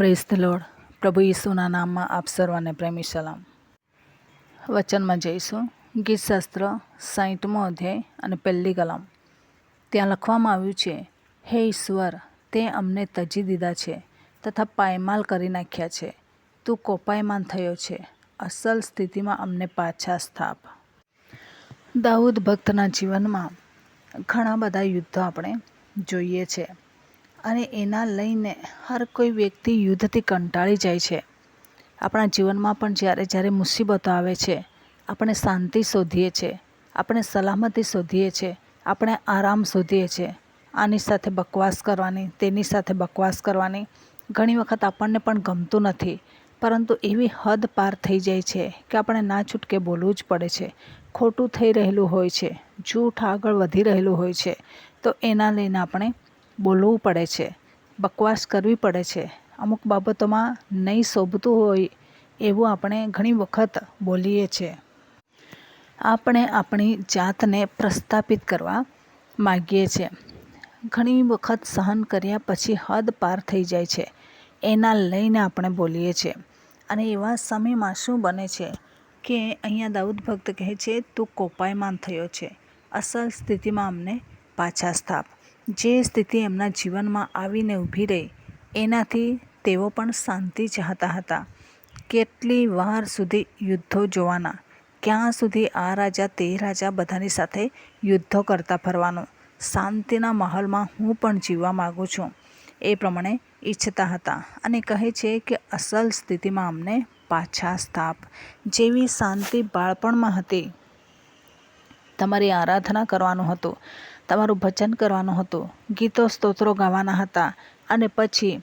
Press the load પ્રભુ ઈસુના નામમાં આપ સર્વને પ્રેમી સલામ. વચનમાં જઈશું. ગીતશાસ્ત્ર સાહીઠમો અધ્યાય અને પહેલી કલમ. ત્યાં લખવામાં આવ્યું છે, હે ઈશ્વર, તે અમને તજી દીધા છે તથા પાયમાલ કરી નાખ્યા છે. તું કોપાયમાન થયો છે. અસલ સ્થિતિમાં અમને પાછા સ્થાપ. દાઉદ ભક્તના જીવનમાં ઘણા બધા યુદ્ધો આપણે જોઈએ છે. અને એના લઈને હર કોઈ વ્યક્તિ યુદ્ધથી કંટાળી જાય છે. આપણા જીવનમાં પણ જ્યારે જ્યારે મુસીબતો આવે છે, આપણે શાંતિ શોધીએ છીએ આપણે સલામતી શોધીએ છીએ આપણે આરામ શોધીએ છીએ આની સાથે બકવાસ કરવાની, તેની સાથે બકવાસ કરવાની ઘણી વખત આપણને પણ ગમતું નથી. પરંતુ એવી હદ પાર થઈ જાય છે કે આપણે ના છૂટકે બોલવું જ પડે છે. ખોટું થઈ રહેલું હોય છે, જૂઠ આગળ વધી રહેલું હોય છે. તો એના લઈને આપણે બોલવું પડે છે, બકવાસ કરવી પડે છે. અમુક બાબતોમાં નહીં શોભતું હોય એવું આપણે ઘણી વખત બોલીએ છીએ આપણે આપણી જાતને પ્રસ્થાપિત કરવા માગીએ છીએ ઘણી વખત સહન કર્યા પછી હદ પાર થઈ જાય છે. એના લઈને આપણે બોલીએ છીએ અને એવા સમયમાં શું બને છે કે અહીંયા દાઉદ ભક્ત કહે છે, તું કોપાયમાન થયો છે. અસલ સ્થિતિમાં અમને પાછા સ્થાપ. જે સ્થિતિ એમના જીવનમાં આવીને ઊભી રહી, એનાથી તેઓ પણ શાંતિ ચાહતા હતા. કેટલી વાર સુધી યુદ્ધો જોવાના, ક્યાં સુધી આ રાજા તે રાજા બધાની સાથે યુદ્ધો કરતા ફરવાનું, શાંતિના માહોલમાં હું પણ જીવવા માગું છું, એ પ્રમાણે ઈચ્છતા હતા અને કહે છે કે અસલ સ્થિતિમાં અમને પાછા સ્થાપ, જેવી શાંતિ બાળપણમાં હતી. તમારી આરાધના કરવાનું હતું. તમારું ભજન કરવાનું હતું. ગીતો સ્તોત્રો ગાવાના હતા અને પછી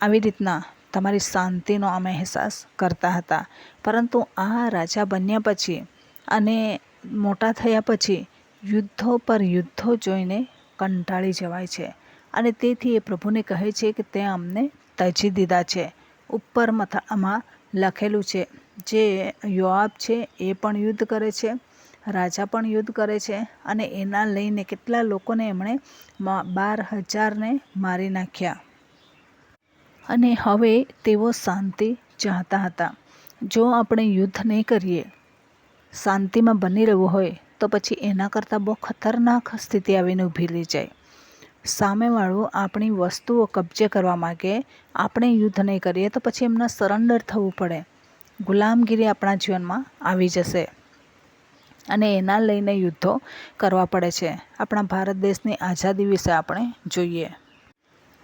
આવી રીતના તમારી શાંતિનો અમે અહેસાસ કરતા હતા. પરંતુ આ રાજા બન્યા પછી અને મોટા થયા પછી યુદ્ધો પર યુદ્ધો જોઈને કંટાળી જવાય છે અને તેથી એ પ્રભુને કહે છે કે તે અમને તજી દીધા છે. ઉપર મથામાં લખેલું છે, જે યોઆબ છે એ પણ યુદ્ધ કરે છે રાજા પણ યુદ્ધ કરે છે અને એના લઈને કેટલા લોકોને એમણે બાર હજારને મારી નાખ્યા. અને હવે તેઓ શાંતિ ચાહતા હતા. જો આપણે યુદ્ધ નહીં કરીએ, શાંતિમાં બની રહેવું હોય, તો પછી એના કરતાં બહુ ખતરનાક સ્થિતિ આવીને ઊભી રહી જાય. સામેવાળું આપણી વસ્તુઓ કબજે કરવા માગે, આપણે યુદ્ધ નહીં કરીએ તો પછી એમના સરેન્ડર થવું પડે. ગુલામગીરી આપણા જીવનમાં આવી જશે. અને એના લઈને યુદ્ધો કરવા પડે છે. આપણા ભારત દેશની આઝાદી વિશે આપણે જોઈએ.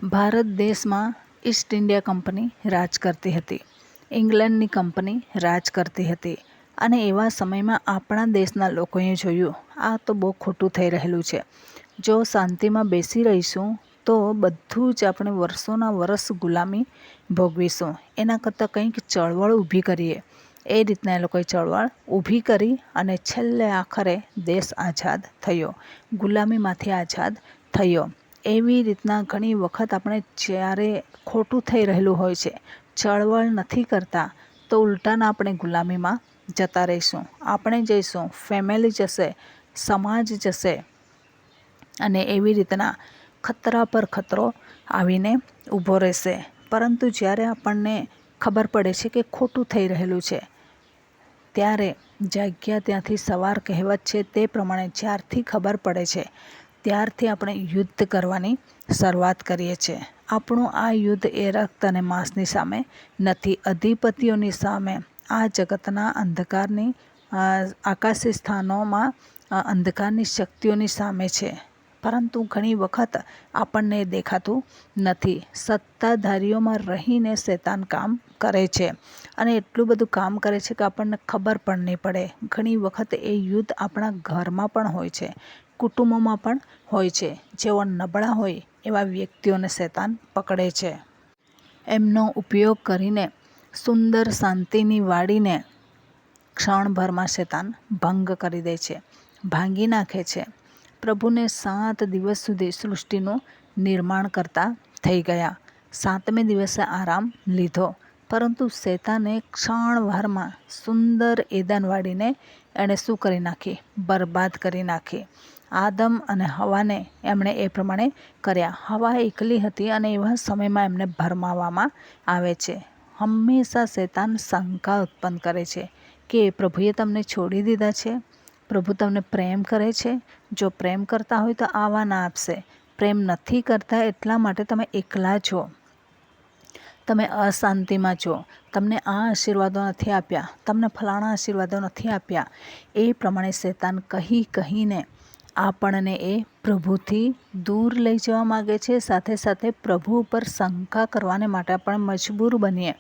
ભારત દેશમાં ઈસ્ટ ઇન્ડિયા કંપની રાજ કરતી હતી. ઇંગ્લેન્ડની કંપની રાજ કરતી હતી. અને એવા સમયમાં આપણા દેશના લોકોએ જોયું, આ તો બહુ ખોટું થઈ રહેલું છે. જો શાંતિમાં બેસી રહીશું, તો બધું જ આપણે વર્ષોના વર્ષ ગુલામી ભોગવીશું. એના કરતાં કંઈક ચળવળ ઊભી કરીએ. એ રીતના એ લોકોએ ચળવળ ઊભી કરી અને છેલ્લે આખરે દેશ આઝાદ થયો. ગુલામીમાંથી આઝાદ થયો. એવી રીતના ઘણી વખત આપણે જ્યારે ખોટું થઈ રહેલું હોય છે, ચળવળ નથી કરતા, તો ઉલટાના આપણે ગુલામીમાં જતા રહીશું. આપણે જઈશું, ફેમિલી જશે, સમાજ જશે અને એવી રીતના ખતરા પર ખતરો આવીને ઊભો રહેશે. પરંતુ જ્યારે આપણને ખબર પડે છે કે ખોટું થઈ રહેલું છે ત્યારે જાગ્યા ત્યાંથી સવાર કહેવત છે તે પ્રમાણે જ્યારથી ખબર પડે છે, ત્યારથી આપણે યુદ્ધ કરવાની શરૂઆત કરીએ છીએ. આપણું આ યુદ્ધ એ રક્ત અને માંસની સામે નથી, અધિપતિઓની સામે. આ જગતના અંધકારની આકાશી સ્થાનોમાં અંધકારની શક્તિઓની સામે છે. પરંતુ ઘણી વખત આપણને દેખાતું નથી. સત્તાધારીઓમાં રહીને શેતાન કામ કરે છે અને એટલું બધું કામ કરે છે કે આપણને ખબર પણ નહીં પડે. ઘણી વખત એ યુદ્ધ આપણા ઘરમાં પણ હોય છે, કુટુંબોમાં પણ હોય છે. જેઓ નબળા હોય એવા વ્યક્તિઓને શેતાન પકડે છે. એમનો ઉપયોગ કરીને સુંદર શાંતિની વાડીને ક્ષણભરમાં શેતાન ભંગ કરી દે છે, ભાંગી નાખે છે. પ્રભુને સાત દિવસ સુધી સૃષ્ટિનું નિર્માણ કરતા થઈ ગયા. સાતમે દિવસે આરામ લીધો. પરંતુ શેતાને ક્ષણવારમાં સુંદર એદાન વાડીને એણે શું કરી નાખી? બરબાદ કરી નાખી. આદમ અને હવાને એમણે એ પ્રમાણે કર્યા. હવા એકલી હતી અને એવા સમયમાં એમને ભરમાવવામાં આવે છે. હંમેશા શેતાન શંકા ઉત્પન્ન કરે છે કે પ્રભુએ તમને છોડી દીધા છે? પ્રભુ તમને પ્રેમ કરે છે. જો પ્રેમ કરતા હોય તો આવા ના આપશે. પ્રેમ નથી કરતા એટલા માટે તમે એકલા છો. તમે અશાંતિમાં છો. તમને આ આશીર્વાદો નથી આપ્યા. તમને ફલાણા આશીર્વાદો નથી આપ્યા. એ પ્રમાણે શૈતાન કહી કહીને આપણને એ પ્રભુથી દૂર લઈ જવા માગે છે. સાથે સાથે પ્રભુ ઉપર શંકા કરવાને માટે પણ મજબૂર બનીએ.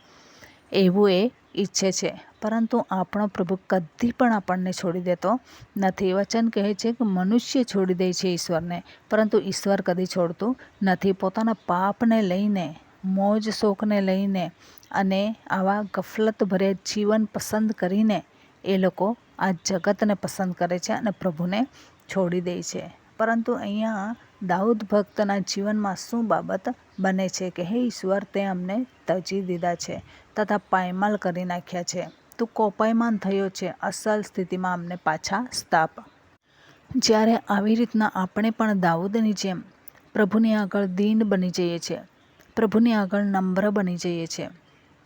એવું એ ઈચ્છે છે. પરંતુ આપણો પ્રભુ કદી પણ આપણને છોડી દેતો નથી. વચન કહે છે કે મનુષ્ય છોડી દે છે ઈશ્વરને, પરંતુ ઈશ્વર કદી છોડતું નથી. પોતાના પાપને લઈને, મોજ શોખને લઈને અને આવા ગફલત ભર્યા જીવન પસંદ કરીને એ લોકો આ જગતને પસંદ કરે છે અને પ્રભુને છોડી દે છે. પરંતુ અહીંયા દાઉદ ભક્તના જીવનમાં શું બાબત બને છે કે, હે ઈશ્વર, તે અમને તજી દીધા છે તથા પાયમાલ કરી નાખ્યા છે. તું કોપાયમાન થયો છે. અસલ સ્થિતિમાં અમને પાછા સ્થાપ. જ્યારે આવી રીતના આપણે પણ દાઉદની જેમ પ્રભુની આગળ દીન બની જઈએ છીએ પ્રભુની આગળ નમ્ર બની જઈએ છીએ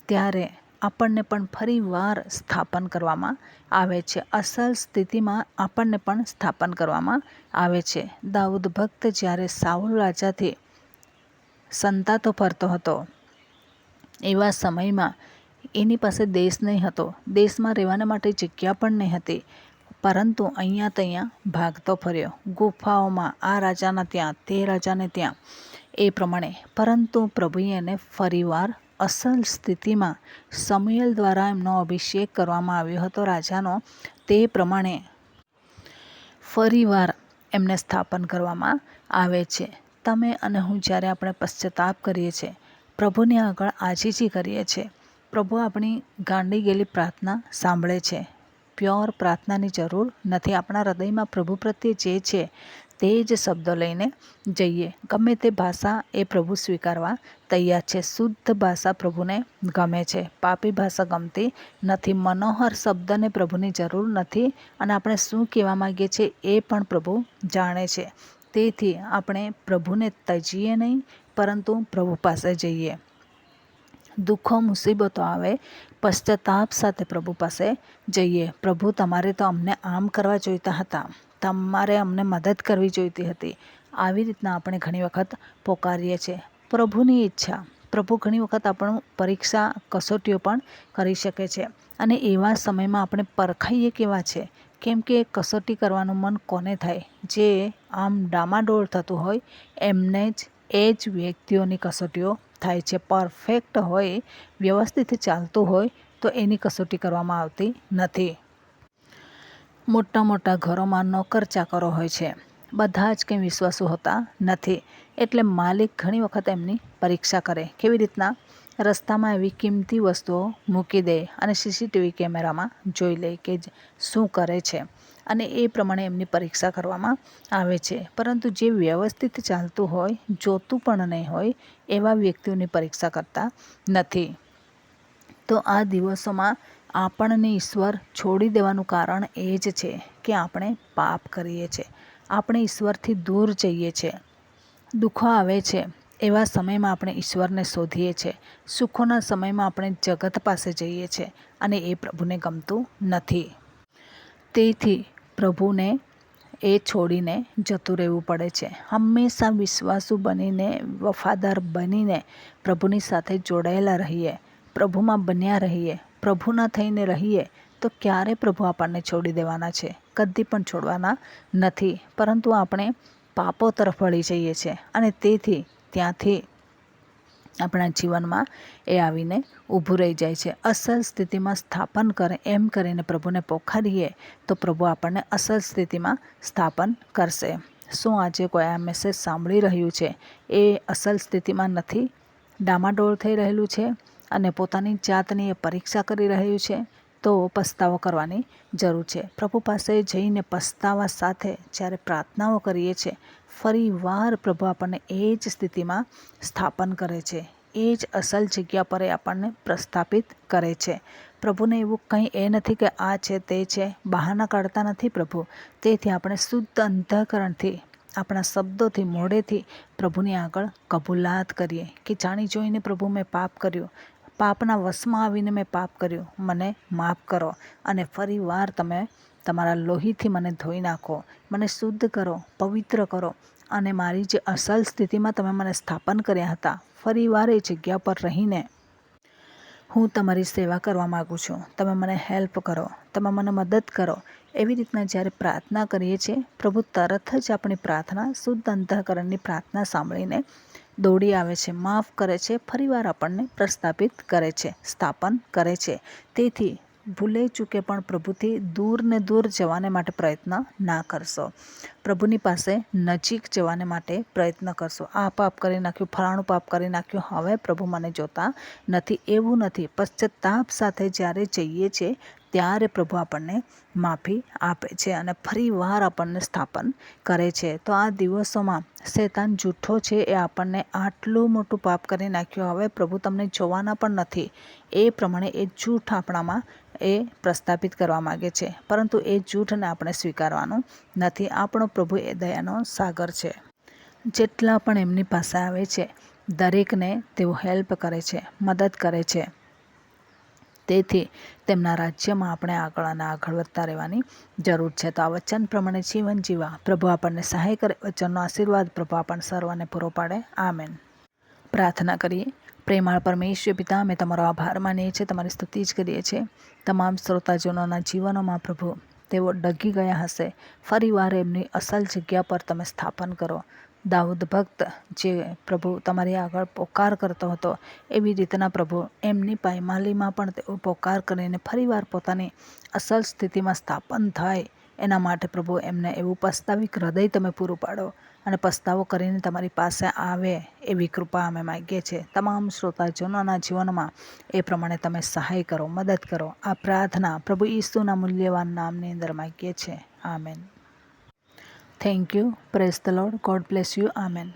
ત્યારે આપણને પણ ફરીવાર સ્થાપન કરવામાં આવે છે. અસલ સ્થિતિમાં આપણને પણ સ્થાપન કરવામાં આવે છે. દાઉદ ભક્ત જ્યારે સાઉલ રાજાથી સંતાતો ફરતો હતો. એવા સમયમાં એની પાસે દેશ નહીં હતો. દેશમાં રહેવાના માટે જગ્યા પણ નહીં હતી. પરંતુ અહીંયા ત્યાં ભાગતો ફર્યો. ગુફાઓમાં આ રાજાના ત્યાં, તે રાજાને ત્યાં, એ પ્રમાણે. પરંતુ પ્રભુએ એને ફરીવાર અસલ સ્થિતિમાં સમયલ દ્વારા એમનો અભિષેક કરવામાં આવ્યો હતો. રાજાનો તે પ્રમાણે ફરીવાર એમને સ્થાપન કરવામાં આવે છે. તમે અને હું જ્યારે આપણે પશ્ચાતાપ કરીએ છીએ, પ્રભુને આગળ આજીજી કરીએ છીએ, પ્રભુ આપણી ગાંડી ગયેલી પ્રાર્થના સાંભળે છે. પ્યોર પ્રાર્થનાની જરૂર નથી. આપણા હૃદયમાં પ્રભુ પ્રત્યે જે છે, તે જ શબ્દો લઈને જઈએ. ગમે તે ભાષા એ પ્રભુ સ્વીકારવા તૈયાર છે. શુદ્ધ ભાષા પ્રભુને ગમે છે. પાપી ભાષા ગમતી નથી. મનોહર શબ્દને પ્રભુની જરૂર નથી અને આપણે શું કહેવા માગીએ છીએ એ પણ પ્રભુ જાણે છે. તેથી આપણે પ્રભુને તજીએ નહીં, પરંતુ પ્રભુ પાસે જઈએ. દુઃખો, મુસીબતો આવે, પશ્ચાતાપ સાથે પ્રભુ પાસે જઈએ. પ્રભુ, તમારે તો અમને આમ કરવા જોઈતા હતા. તમારે અમને મદદ કરવી જોઈતી હતી. આવી રીતના આપણે ઘણી વખત પોકારીએ છીએ. પ્રભુની ઈચ્છા. પ્રભુ ઘણી વખત આપણું પરીક્ષા, કસોટીઓ પણ કરી શકે છે. અને એવા સમયમાં આપણે પરખાઈએ કેવા છે? કેમ કે કસોટી કરવાનું મન કોને થાય? જે આમ ડામાડોળ થતું હોય, એમને જ, એ જ વ્યક્તિઓની કસોટીઓ થાય છે. પરફેક્ટ હોય, વ્યવસ્થિત ચાલતું હોય, તો એની કસોટી કરવામાં આવતી નથી. મોટા મોટા ઘરોમાં નોકર ચાકરો હોય છે. બધા જ કંઈ વિશ્વાસુ હોતા નથી? એટલે માલિક ઘણી વખત એમની પરીક્ષા કરે. કેવી રીતના? રસ્તામાં એવી કિંમતી વસ્તુઓ મૂકી દે અને સીસીટીવી કેમેરામાં જોઈ લે કે શું કરે છે. અને એ પ્રમાણે એમની પરીક્ષા કરવામાં આવે છે. પરંતુ જે વ્યવસ્થિત ચાલતું હોય, જોતું પણ નહીં હોય, એવા વ્યક્તિઓની પરીક્ષા કરતા નથી. તો આ દિવસોમાં આપણને ઈશ્વર છોડી દેવાનું કારણ એ જ છે કે આપણે પાપ કરીએ છીએ. આપણે ઈશ્વરથી દૂર જઈએ છીએ. દુઃખો આવે છે. એવા સમયમાં આપણે ઈશ્વરને શોધીએ છીએ સુખોના સમયમાં આપણે જગત પાસે જઈએ છીએ અને એ પ્રભુને ગમતું નથી. તેથી પ્રભુને એ છોડીને જતું રહેવું પડે છે. હંમેશા વિશ્વાસુ બનીને, વફાદાર બનીને પ્રભુની સાથે જોડાયેલા રહીએ. પ્રભુમાં બન્યા રહીએ. પ્રભુના થઈને રહીએ તો ક્યારે પ્રભુ આપણને છોડી દેવાના છે? કદી પણ છોડવાના નથી. પરંતુ આપણે પાપો તરફ વળી જઈએ છીએ અને તેથી ત્યાંથી આપણા જીવનમાં એ આવીને ઊભું રહી જાય છે. અસલ સ્થિતિમાં સ્થાપન કરે, એમ કરીને પ્રભુને પોખારીએ તો પ્રભુ આપણને અસલ સ્થિતિમાં સ્થાપન કરશે. શું આજે કોઈ આ મેસેજ સાંભળી રહ્યું છે? એ અસલ સ્થિતિમાં નથી ડામાડોળ થઈ રહેલું છે અને પોતાની જાતની એ પરીક્ષા કરી રહ્યું છે તો પસ્તાવો કરવાની જરૂર છે. પ્રભુ પાસે જઈને પસ્તાવા સાથે જ્યારે પ્રાર્થનાઓ કરીએ છીએ ફરી વાર પ્રભુ આપણને એ જ સ્થિતિમાં સ્થાપન કરે છે. એ જ અસલ જગ્યા પર આપણને પ્રસ્થાપિત કરે છે. પ્રભુને એવું કંઈ એ નથી કે આ છે, તે છે. બહાના કાઢતા નથી પ્રભુ. તેથી આપણે શુદ્ધ અંતઃકરણથી આપણા શબ્દોથી, મોઢેથી પ્રભુની આગળ કબૂલાત કરીએ કે જાણી જોઈને પ્રભુ મેં પાપ કર્યું. પાપના વશમાં આવીને મેં પાપ કર્યું. મને માફ કરો અને ફરી વાર તમે તમારા લોહીથી મને ધોઈ નાખો, મને શુદ્ધ કરો, પવિત્ર કરો અને મારી જે અસલ સ્થિતિમાં તમે મને સ્થાપન કર્યા હતા, ફરી વાર એ જગ્યા પર રહીને હું તમારી સેવા કરવા માગું છું. તમે મને હેલ્પ કરો, તમે મને મદદ કરો. એવી રીતના જ્યારે પ્રાર્થના કરીએ છીએ, પ્રભુ તરત જ આપણી પ્રાર્થના, શુદ્ધ અંતઃકરણની પ્રાર્થના સાંભળીને દોડી આવે છે, માફ કરે છે ફરીવાર આપણને પ્રસ્થાપિત કરે છે, સ્થાપન કરે છે. તેથી ભૂલે ચૂકે પણ પ્રભુથી દૂર ને દૂર જવાને માટે પ્રયત્ન ના કરશો. પ્રભુની પાસે નજીક જવાને માટે પ્રયત્ન કરશો. આ પાપ કરી નાખ્યું, ફલાણું પાપ કરી નાખ્યું, હવે પ્રભુ મને જોતા નથી, એવું નથી. પશ્ચાતાપ સાથે જ્યારે જઈએ છીએ, ત્યારે પ્રભુ આપણને માફી આપે છે અને ફરી વાર આપણને સ્થાપન કરે છે. તો આ દિવસોમાં શેતાન જૂઠો છે, એ આપણને આટલું મોટું પાપ કરી નાખ્યું. હવે પ્રભુ તમને જોવાના પણ નથી. એ પ્રમાણે એ જૂઠ આપણામાં એ પ્રસ્થાપિત કરવા માગે છે. પરંતુ એ જૂઠને આપણે સ્વીકારવાનું નથી. આપણો પ્રભુ એ દયાનો સાગર છે. જેટલા પણ એમની પાસે આવે છે, દરેકને તેઓ હેલ્પ કરે છે, મદદ કરે છે. તેથી તેમના રાજ્યમાં આપણે આગળ અને આગળ વધતા રહેવાની જરૂર છે. તો આ વચન પ્રમાણે જીવન જીવા પ્રભુ આપણને સહાય કરે. વચનનો આશીર્વાદ પ્રભુ આપણને સર્વને પૂરો પાડે. આમેન. પ્રાર્થના કરીએ. પ્રેમાળ પરમેશ્વર પિતા, અમે તમારો આભાર માનીએ છીએ, તમારી સ્તુતિ જ કરીએ છીએ. તમામ શ્રોતાજનોના જીવનોમાં પ્રભુ, તેઓ ડગી ગયા હશે. ફરીવાર એમની અસલ જગ્યા પર તમે સ્થાપન કરો. દાઉદ ભક્ત જે પ્રભુ તમારી આગળ પોકાર કરતો હતો, એવી રીતના પ્રભુ એમની પાયમાલીમાં પણ તેઓ પોકાર કરીને ફરીવાર પોતાની અસલ સ્થિતિમાં સ્થાપન થાય. એના માટે પ્રભુ એમને એવું પસ્તાવિક હૃદય તમે પૂરું પાડો અને પસ્તાવો કરીને તમારી પાસે આવે એવી કૃપા અમે માગીએ છીએ. તમામ શ્રોતાજનોના જીવનમાં એ પ્રમાણે તમે સહાય કરો, મદદ કરો. આ પ્રાર્થના પ્રભુ ઈસુના મૂલ્યવાન નામની અંદર માગીએ છીએ. Amen. Thank you praise the lord God bless you amen.